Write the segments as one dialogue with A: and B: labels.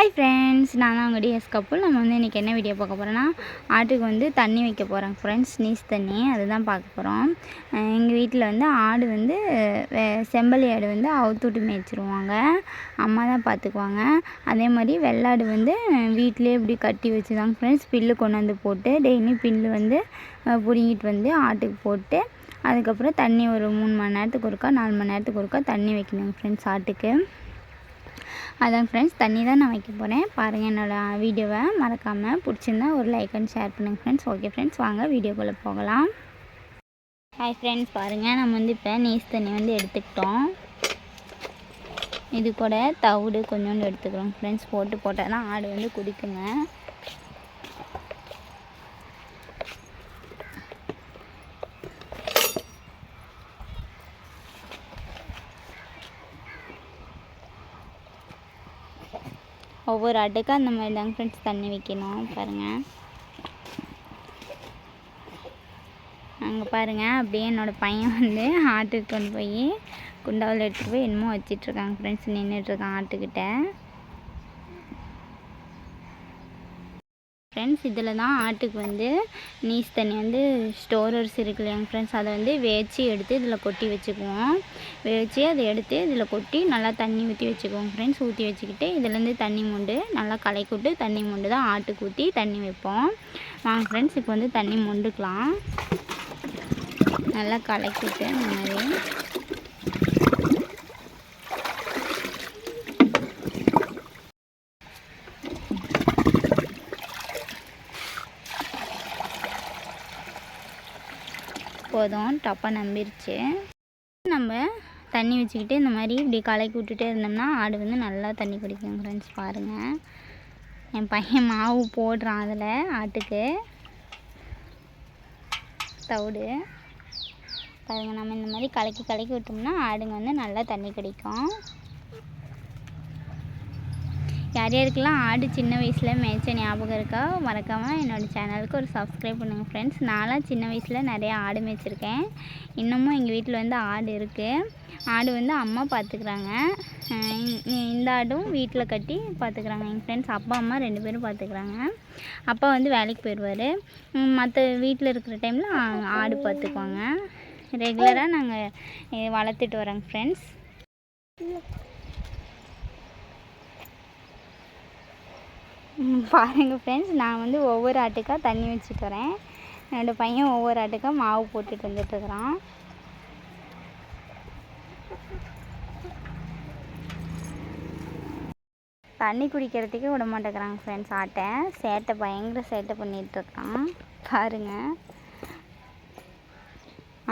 A: Hi friends நான் தான் உங்கள் டிஎஸ் கப்புள் நம்ம வந்து இன்றைக்கி என்ன வீடியோ பார்க்க போகிறோன்னா ஆட்டுக்கு வந்து தண்ணி வைக்க போகிறோம் ஃப்ரெண்ட்ஸ் நீஸ் தண்ணி. அதுதான் பார்க்க போகிறோம் எங்கள் வீட்டில் வந்து ஆடு வந்து வெ- செம்பலி ஆடு வந்து அவுத்துட்டு மேய்ச்சிருவாங்க. அம்மா தான் பார்த்துக்குவாங்க அதே மாதிரி வெள்ளாடு வந்து வீட்டிலே இப்படி கட்டி வச்சுதாங்க ஃப்ரெண்ட்ஸ் பில்லு கொண்டாந்து போட்டு டெய்லி பில்லு வந்து பிடுங்கிட்டு வந்து ஆட்டுக்கு போட்டு அதுக்கப்புறம் தண்ணி ஒரு மூணு மணி நேரத்துக்கு ஒருக்கா நாலு மணி நேரத்துக்கு ஒருக்கா தண்ணி வைக்கணுங்க ஃப்ரெண்ட்ஸ் ஆட்டுக்கு. அதான் ஃப்ரெண்ட்ஸ் தண்ணி தான் நான் வைக்க போகிறேன் பாருங்கள் என்னோடய வீடியோவை மறக்காமல் பிடிச்சிருந்தா ஒரு லைக் அண்ட் ஷேர் பண்ணுங்கள் ஃப்ரெண்ட்ஸ் ஓகே ஃப்ரெண்ட்ஸ் வாங்க வீடியோக்குள்ளே போகலாம். ஹாய் ஃப்ரெண்ட்ஸ் பாருங்கள் நம்ம வந்து இப்போ நீஸ் தண்ணி வந்து எடுத்துக்கிட்டோம். இது கூட தவிடு கொஞ்சோண்டு எடுத்துக்கிறோம் ஃப்ரெண்ட்ஸ் போட்டு போட்டால் தான் ஆடு வந்து குடிக்குங்க ஒவ்வொரு ஆட்டுக்கும் அந்த மாதிரி தாங்க ஃப்ரெண்ட்ஸ் தண்ணி வைக்கணும். பாருங்கள் அங்கே பாருங்கள் அப்படியே என்னோடய பையன் வந்து ஆட்டுக்கு கொண்டு போய் குண்டாவில் எடுத்துகிட்டு போய் என்னமோ வச்சிட்ருக்காங்க ஃப்ரெண்ட்ஸ் நின்றுட்டுருக்கான் ஆட்டுக்கிட்ட ஃப்ரெண்ட்ஸ் இதில் தான் ஆட்டுக்கு வந்து நீஸ் தண்ணி வந்து ஸ்டோரர்ஸ் இருக்கு இல்லையாங்க ஃப்ரெண்ட்ஸ் அதை வந்து வேச்சு எடுத்து இதில் கொட்டி வச்சுக்குவோம். வேச்சு அதை எடுத்து இதில் கொட்டி நல்லா தண்ணி ஊற்றி வச்சுக்குவோம் ஃப்ரெண்ட்ஸ் ஊற்றி வச்சுக்கிட்டு இதுலேருந்து தண்ணி மொண்டு நல்லா கலக்கி தண்ணி மொண்டு தான் ஆட்டுக்கு ஊற்றி தண்ணி வைப்போம். வாங்க ஃப்ரெண்ட்ஸ் இப்போ வந்து தண்ணி மொண்டுக்கலாம். நல்லா கலக்கிட்டு இந்த மாதிரி. போதும் டப்பாக நம்பிருச்சு. நம்ம தண்ணி வச்சுக்கிட்டு இந்த மாதிரி இப்படி கலக்கி விட்டுட்டே இருந்தோம்னா ஆடு வந்து நல்லா தண்ணி குடிக்கும் ஃப்ரெண்ட்ஸ் பாருங்கள் என் பையன் மாவு போடுறான் அதில் ஆட்டுக்கு. தவிடு. பாருங்கள் நம்ம இந்த மாதிரி கலக்கி கலக்கி விட்டோம்னா ஆடுங்க வந்து நல்லா தண்ணி குடிக்கும். யார் யாருக்கெல்லாம் ஆடு சின்ன வயசில் மேய்ச்ச ஞாபகம் இருக்கா? மறக்காமல் என்னோடய சேனலுக்கு ஒரு சப்ஸ்கிரைப் பண்ணுங்கள் ஃப்ரெண்ட்ஸ் நான்லாம் சின்ன வயசில் நிறையா ஆடு மேய்ச்சிருக்கேன். இன்னமும் எங்கள் வீட்டில் வந்து ஆடு இருக்குது ஆடு வந்து அம்மா பார்த்துக்குறாங்க இந்த- இந்த ஆடும் வீட்டில் கட்டி பார்த்துக்குறாங்க எங்கள் ஃப்ரெண்ட்ஸ் அப்பா அம்மா ரெண்டு பேரும் பார்த்துக்குறாங்க அப்பா வந்து வேலைக்கு போயிடுவார் மற்ற வீட்டில் இருக்கிற டைமில் ஆடு பார்த்துக்குவாங்க ரெகுலராக நாங்கள் வளர்த்துட்டு வரோங்க ஃப்ரெண்ட்ஸ் பாருங்கள் ஃப்ரெண்ட்ஸ் நான் வந்து ஒவ்வொரு ஆட்டுக்காக தண்ணி வச்சுட்டு வரேன். என்னோடய பையன் ஒவ்வொரு ஆட்டுக்காக மாவு போட்டுட்டு வந்துட்டுருக்குறான் தண்ணி குடிக்கிறதுக்கே விட மாட்டேங்கிறாங்க ஃப்ரெண்ட்ஸ் ஆட்டை. சேட்டை பயங்கர சேட்டை பண்ணிகிட்ருக்கான் பாருங்கள்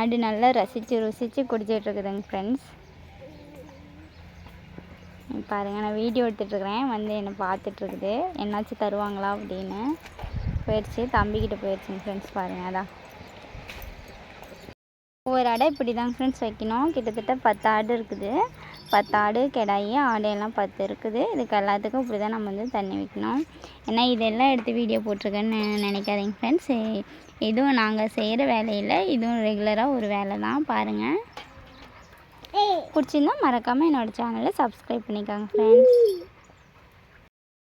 A: ஆடு நல்லா ரசித்து ருசித்து குடிச்சிட்ருக்குதுங்க ஃப்ரெண்ட்ஸ் பாருங்கள் நான் வீடியோ எடுத்துகிட்ருக்குறேன் வந்து என்னை பார்த்துட்ருக்குது என்னாச்சும் தருவாங்களா அப்படின்னு. போயிடுச்சு. தம்பிக்கிட்ட போயிடுச்சுங்க ஃப்ரெண்ட்ஸ் பாருங்கள் அதான் ஒவ்வொரு ஆடை இப்படி தான் ஃப்ரெண்ட்ஸ் வைக்கணும். கிட்டத்தட்ட பத்து ஆடு இருக்குது. பத்து ஆடு கிடாயி ஆடையெல்லாம் பத்து இருக்குது. இதுக்கு எல்லாத்துக்கும் இப்படி தான் நம்ம வந்து தண்ணி வைக்கணும். ஏன்னா இதெல்லாம் எடுத்து வீடியோ போட்டிருக்கேன்னு நினைக்காதீங்க ஃப்ரெண்ட்ஸ் இதுவும் நாங்கள் செய்கிற வேலையில் இதுவும் ரெகுலராக ஒரு வேலை தான் பாருங்கள் பிடிச்சிருந்தா மறக்காமல் என்னோடய சேனலை சப்ஸ்கிரைப் பண்ணிக்கோங்க ஃப்ரெண்ட்ஸ்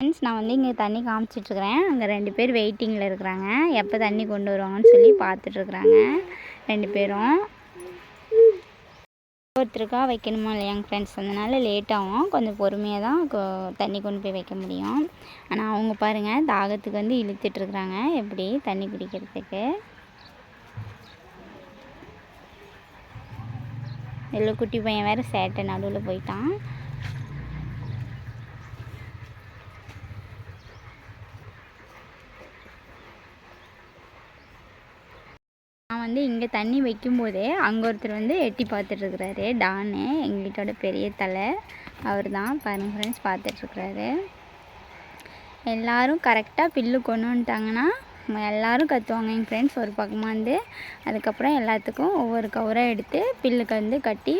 A: ஃப்ரெண்ட்ஸ் நான் வந்து இங்கே தண்ணி காமிச்சிட்ருக்கிறேன் அங்கே ரெண்டு பேர் வெயிட்டிங்கில் இருக்கிறாங்க. எப்போ தண்ணி கொண்டு வருவாங்கன்னு சொல்லி பார்த்துட்ருக்குறாங்க ரெண்டு பேரும். ஒருத்தருக்கா வைக்கணுமா இல்லையாங்க ஃப்ரெண்ட்ஸ் அதனால் லேட் ஆகும். கொஞ்சம் பொறுமையாக தான் தண்ணி கொண்டு போய் வைக்க முடியும். ஆனால் அவங்க பாருங்கள் தாகத்துக்கு வந்து இழுத்துட்ருக்குறாங்க எப்படி தண்ணி குடிக்கிறதுக்கு? இதில் குட்டி பையன் வேறு சேட்டை நடுவில் போயிட்டான். நான் வந்து இங்கே தண்ணி வைக்கும்போதே அங்கே ஒருத்தர் வந்து எட்டி பார்த்துட்ருக்குறாரு டானு எங்கள் வீட்டோட பெரிய தலை. அவர் தான் பாருங்க ஃப்ரெண்ட்ஸ் பார்த்துட்ருக்குறாரு எல்லாரும் கரெக்டாக பில்லு கொண்டு வந்துட்டாங்கன்னா எல்லோரும் கற்றுவாங்க எங்கள் ஃப்ரெண்ட்ஸ் ஒரு பக்கமாக வந்து அதுக்கப்புறம் எல்லாத்துக்கும் ஒவ்வொரு கவராக எடுத்து பில்லுக்கு வந்து கட்டி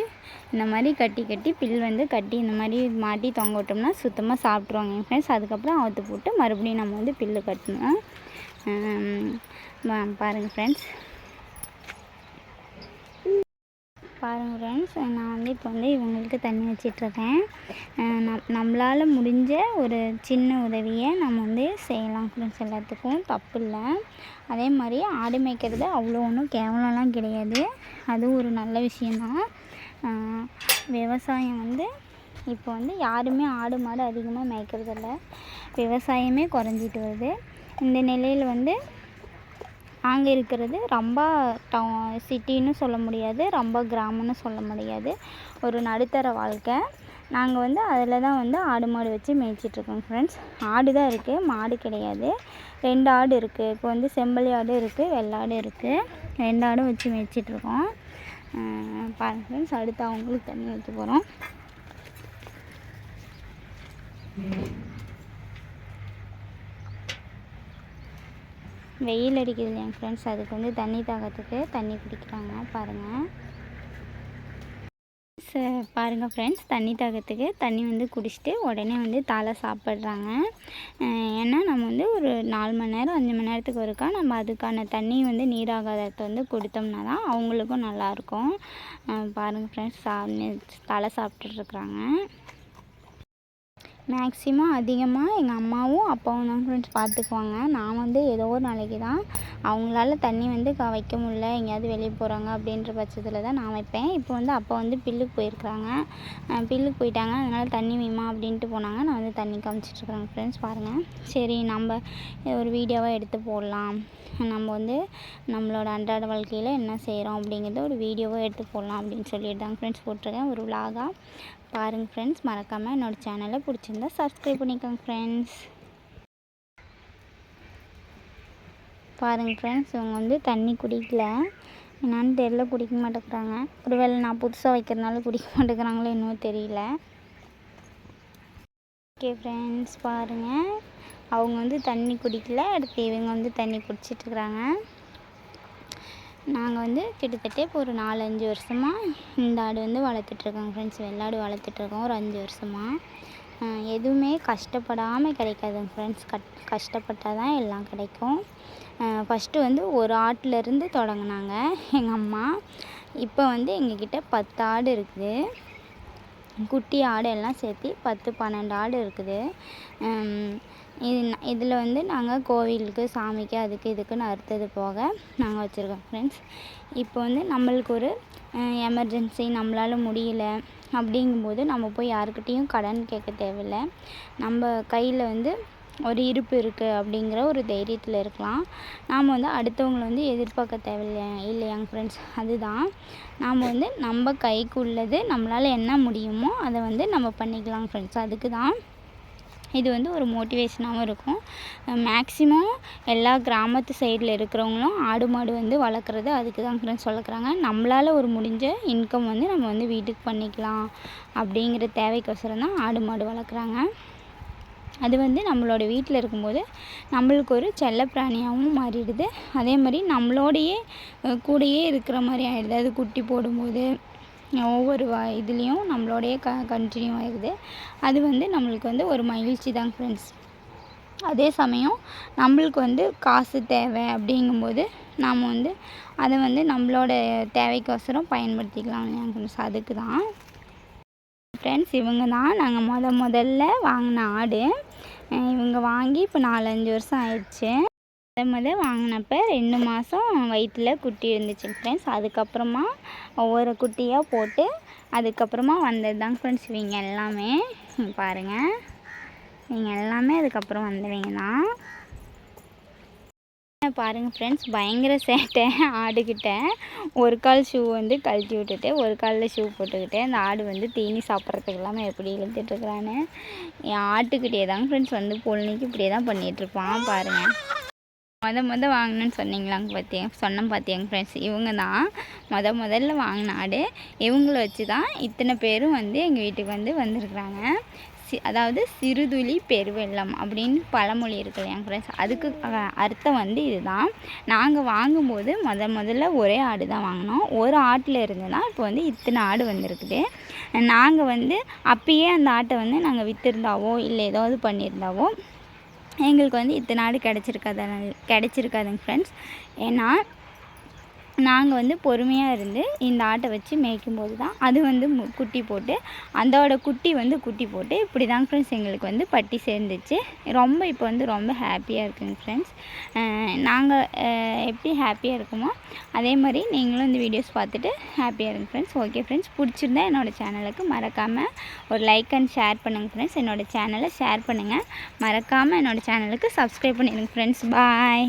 A: இந்த மாதிரி கட்டி கட்டி பில் வந்து கட்டி இந்த மாதிரி மாட்டி தொங்க விட்டோம்னா சுத்தமாக சாப்பிட்ருவாங்க என் ஃப்ரெண்ட்ஸ் அதுக்கப்புறம் அவுத்து போட்டு மறுபடியும் நம்ம வந்து பில்லு கட்டணும். பாருங்கள் ஃப்ரெண்ட்ஸ் பாருங்கள் ஃப்ரெண்ட்ஸ் நான் வந்து இப்போ வந்து இவங்களுக்கு தண்ணி வச்சிட்ருக்கேன். நம் நம்மளால் முடிஞ்ச ஒரு சின்ன உதவியை நம்ம வந்து செய்யலாம் ஃப்ரெண்ட்ஸ் எல்லாத்துக்கும். தப்பு இல்லை. அதே மாதிரி ஆடு மேய்க்கிறது அவ்வளோ ஒன்றும் கேவலம்லாம் கிடையாது. அதுவும் ஒரு நல்ல விஷயந்தான் விவசாயம் வந்து இப்போ வந்து யாருமே ஆடு மாடு அதிகமாக மேய்க்கிறதில்ல. விவசாயமே குறைஞ்சிட்டு வருது. இந்த நிலையில் வந்து நாங்கள் இருக்கிறது ரொம்ப டவு சிட்டின்னு சொல்ல முடியாது ரொம்ப கிராமம்னு சொல்ல முடியாது. ஒரு நடுத்தர வாழ்க்கை. நாங்கள் வந்து அதில் தான் வந்து ஆடு மாடு வச்சு மேய்ச்சிட்ருக்கோம் ஃப்ரெண்ட்ஸ் ஆடு தான் இருக்குது மாடு கிடையாது. ரெண்டு ஆடு இருக்குது இப்போ வந்து செம்பலி ஆடு இருக்குது வெள்ளாடு இருக்குது ரெண்டு ஆடும் வச்சு மேய்ச்சிட்ருக்கோம் பாருங்கள் ஃப்ரெண்ட்ஸ் அடுத்து அவங்களுக்கு தண்ணி வைக்க போகிறோம் வெயில் அடிக்குது இல்லையா ஃப்ரெண்ட்ஸ் அதுக்கு வந்து தண்ணி தாகத்துக்கு தண்ணி குடிக்கிறாங்க. பாருங்கள் ச பாருங்கள் ஃப்ரெண்ட்ஸ் தண்ணி தாகத்துக்கு தண்ணி வந்து குடிச்சிட்டு உடனே வந்து தலை சாப்பிட்றாங்க. ஏன்னா நம்ம வந்து ஒரு நாலு மணி நேரம் அஞ்சு மணி நேரத்துக்கு ஒருக்கா நம்ம அதுக்கான தண்ணி வந்து நீராகாரத்தை வந்து கொடுத்தோம்னா தான் அவங்களுக்கும் நல்லாயிருக்கும் பாருங்கள் ஃப்ரெண்ட்ஸ் சா தலை சாப்பிட்டுட்ருக்குறாங்க மேக்ஸிமம் அதிகமாக எங்கள் அம்மாவும் அப்பாவும் தான் ஃப்ரெண்ட்ஸ் பார்த்துக்குவாங்க நான் வந்து ஏதோ ஒரு நாளைக்கு தான் அவங்களால தண்ணி வந்து க வைக்க முடில எங்கேயாவது வெளியே போகிறாங்க அப்படின்ற பட்சத்தில் தான் நான் வைப்பேன். இப்போ வந்து அப்பா வந்து பில்லுக்கு போயிருக்கிறாங்க. பில்லுக்கு போயிட்டாங்க. அதனால் தண்ணி வைமா அப்படின்ட்டு போனாங்க. நான் வந்து தண்ணி காமிச்சிட்ருக்குறேன் ஃப்ரெண்ட்ஸ் பாருங்கள் சரி நம்ம ஒரு வீடியோவாக எடுத்து போடலாம். நம்ம வந்து நம்மளோட அன்றாட வாழ்க்கையில் என்ன செய்கிறோம் அப்படிங்கிறத ஒரு வீடியோவாக எடுத்து போடலாம் அப்படின்னு சொல்லிட்டு தாங்க ஃப்ரெண்ட்ஸ் போட்டிருக்கேன். ஒரு விலாகாக பாருங்கள் ஃப்ரெண்ட்ஸ் மறக்காமல் என்னோடய சேனலை பிடிச்சிருந்தா சப்ஸ்கிரைப் பண்ணிக்கோங்க ஃப்ரெண்ட்ஸ் பாருங்கள் ஃப்ரெண்ட்ஸ் இவங்க வந்து தண்ணி குடிக்கல. என்னான்னு தெரில குடிக்க மாட்டேங்கிறாங்க. ஒருவேளை நான் புதுசாக வைக்கிறதுனால குடிக்க மாட்டேங்கிறாங்களோ இன்னும் தெரியல. ஓகே ஃப்ரெண்ட்ஸ் பாருங்கள் அவங்க வந்து தண்ணி குடிக்கல. அடுத்து இவங்க வந்து தண்ணி குடிச்சிட்ருக்குறாங்க நாங்கள் வந்து கிட்டத்தட்ட இப்போ ஒரு நாலு அஞ்சு வருஷமாக இந்த ஆடு வந்து வளர்த்துட்ருக்கோங்க ஃப்ரெண்ட்ஸ் வெள்ளாடு வளர்த்துட்ருக்கோம் ஒரு அஞ்சு வருஷமாக எதுவுமே கஷ்டப்படாமல் கிடைக்காதுங்க ஃப்ரெண்ட்ஸ் கட் கஷ்டப்பட்டால் தான் எல்லாம் கிடைக்கும். ஃபஸ்ட்டு வந்து ஒரு ஆட்டிலேருந்து தொடங்கினாங்க எங்கள் அம்மா. இப்போ வந்து எங்கக்கிட்ட பத்து ஆடு இருக்குது. குட்டி ஆடு எல்லாம் சேர்த்து பத்து பன்னெண்டு ஆடு இருக்குது. இது இதில் வந்து நாங்கள் கோவிலுக்கு சாமிக்கு அதுக்கு இதுக்குன்னு அறுத்தது போக நாங்கள் வச்சுருக்கோம் ஃப்ரெண்ட்ஸ் இப்போ வந்து நம்மளுக்கு ஒரு எமர்ஜென்சி நம்மளால் முடியல அப்படிங்கும்போது நம்ம போய் யாருக்கிட்டேயும் கடன் கேட்க தேவையில்ல. நம்ம கையில் வந்து ஒரு இருப்பு இருக்குது அப்படிங்கிற ஒரு தைரியத்தில் இருக்கலாம். நாம் வந்து அடுத்தவங்கள வந்து எதிர்பார்க்க தேவையில்லை இல்லையாங்க ஃப்ரெண்ட்ஸ் அதுதான். நாம் வந்து நம்ம கைக்கு உள்ளது நம்மளால் என்ன முடியுமோ அதை வந்து நம்ம பண்ணிக்கலாம் ஃப்ரெண்ட்ஸ் அதுக்கு தான் இது வந்து ஒரு மோட்டிவேஷனாகவும் இருக்கும். மேக்ஸிமம் எல்லா கிராமத்து சைடில் இருக்கிறவங்களும் ஆடு மாடு வந்து வளர்க்குறது அதுக்கு தான் ஃப்ரெண்ட்ஸ் வளர்க்குறாங்க. நம்மளால் ஒரு முடிஞ்ச இன்கம் வந்து நம்ம வந்து வீட்டுக்கு பண்ணிக்கலாம் அப்படிங்கிற தேவைக்கோசரம் தான் ஆடு மாடு வளர்க்குறாங்க. அது வந்து நம்மளோட வீட்டில் இருக்கும்போது நம்மளுக்கு ஒரு செல்லப்பிராணியாகவும் மாறிடுது. அதே மாதிரி நம்மளோடையே கூடயே இருக்கிற மாதிரி ஆகிடுது அது குட்டி போடும்போது ஒவ்வொரு வா இதுலேயும் நம்மளோடையே க கண்டினியூ ஆகிடுது அது வந்து நம்மளுக்கு வந்து ஒரு மகிழ்ச்சி தான் ஃப்ரெண்ட்ஸ் அதே சமயம் நம்மளுக்கு வந்து காசு தேவை அப்படிங்கும்போது நாம் வந்து அதை வந்து நம்மளோட தேவைக்கோசரம் பயன்படுத்திக்கலாம் ஃப்ரெண்ட்ஸ் அதுக்கு தான். ஃப்ரெண்ட்ஸ் இவங்க தான். நாங்கள் முத முதல்ல வாங்கின ஆடு. இவங்க வாங்கி இப்போ நாலஞ்சு வருஷம் ஆயிடுச்சு. முத முத வாங்கினப்ப ரெண்டு மாதம் வயிற்றில் குட்டி இருந்துச்சு ஃப்ரெண்ட்ஸ் அதுக்கப்புறமா ஒவ்வொரு குட்டியாக போட்டு அதுக்கப்புறமா வந்தது தான் ஃப்ரெண்ட்ஸ் இவங்க எல்லாமே பாருங்கள் நீங்கள் எல்லாமே அதுக்கப்புறம் வந்தவங்க தான் பாருங்கள் ஃப்ரெண்ட்ஸ் பயங்கர சேட்டை ஆடுகிட்ட ஒரு கால் ஷூ வந்து கழட்டி விட்டுட்டு ஒரு காலில் ஷூ போட்டுக்கிட்டு அந்த ஆடு வந்து தீனி சாப்பிட்றதுக்கு இல்லாமல் எப்படி இழுத்துட்ருக்குறான்னு என் ஆட்டுக்கிட்டே தாங்க ஃப்ரெண்ட்ஸ் வந்து பொழுதுக்கு இப்படியே தான் பண்ணிகிட்ருப்பான் பாருங்கள் மொதல் மொதல் வாங்கினேன்னு சொன்னீங்களாங்க பார்த்தீங்க சொன்னேன் பார்த்தீங்க ஃப்ரெண்ட்ஸ் இவங்க தான் முத முதல்ல வாங்கின ஆடு. இவங்கள வச்சு தான் இத்தனை பேரும் வந்து எங்கள் வீட்டுக்கு வந்து வந்திருக்குறாங்க. சி அதாவது சிறுதுளி பெருவெள்ளம் அப்படின்னு பழமொழி இருக்கு இல்லையா ஃப்ரெண்ட்ஸ் அதுக்கு அர்த்தம் வந்து இதுதான். நாங்கள் வாங்கும்போது முத முதல்ல ஒரே ஆடு தான் வாங்கினோம். ஒரு ஆட்டில் இருந்து தான் இப்போ வந்து இத்தனை ஆடு வந்திருக்குது. நாங்கள் வந்து அப்பயே அந்த ஆட்டை வந்து நாங்கள் விற்றுருந்தாவோ இல்லை ஏதாவது பண்ணியிருந்தாவோ எங்களுக்கு வந்து இத்தனை ஆடு கிடச்சிருக்காது கிடச்சிருக்காதுங்க ஃப்ரெண்ட்ஸ் ஏன்னா நாங்கள் வந்து பொறுமையாக இருந்து இந்த ஆட்டை வச்சு மேய்க்கும் போது தான் அது வந்து மு- குட்டி போட்டு அதோட குட்டி வந்து குட்டி போட்டு இப்படி தான் ஃப்ரெண்ட்ஸ் எங்களுக்கு வந்து பட்டி சேர்ந்துச்சு. ரொம்ப இப்போ வந்து ரொம்ப ஹாப்பியாக இருக்குங்க ஃப்ரெண்ட்ஸ் நாங்கள் எப்படி ஹாப்பியாக இருக்குமோ அதே மாதிரி நீங்களும் இந்த வீடியோஸ் பார்த்துட்டு ஹாப்பியாக இருங்க ஃப்ரெண்ட்ஸ் ஓகே ஃப்ரெண்ட்ஸ் பிடிச்சிருந்தா என்னோடய சேனலுக்கு மறக்காமல் ஒரு லைக் அண்ட் ஷேர் பண்ணுங்கள் ஃப்ரெண்ட்ஸ் என்னோடய சேனலை ஷேர் பண்ணுங்கள் மறக்காமல் என்னோடய சேனலுக்கு சப்ஸ்கிரைப் பண்ணிடுங்க ஃப்ரெண்ட்ஸ் பாய்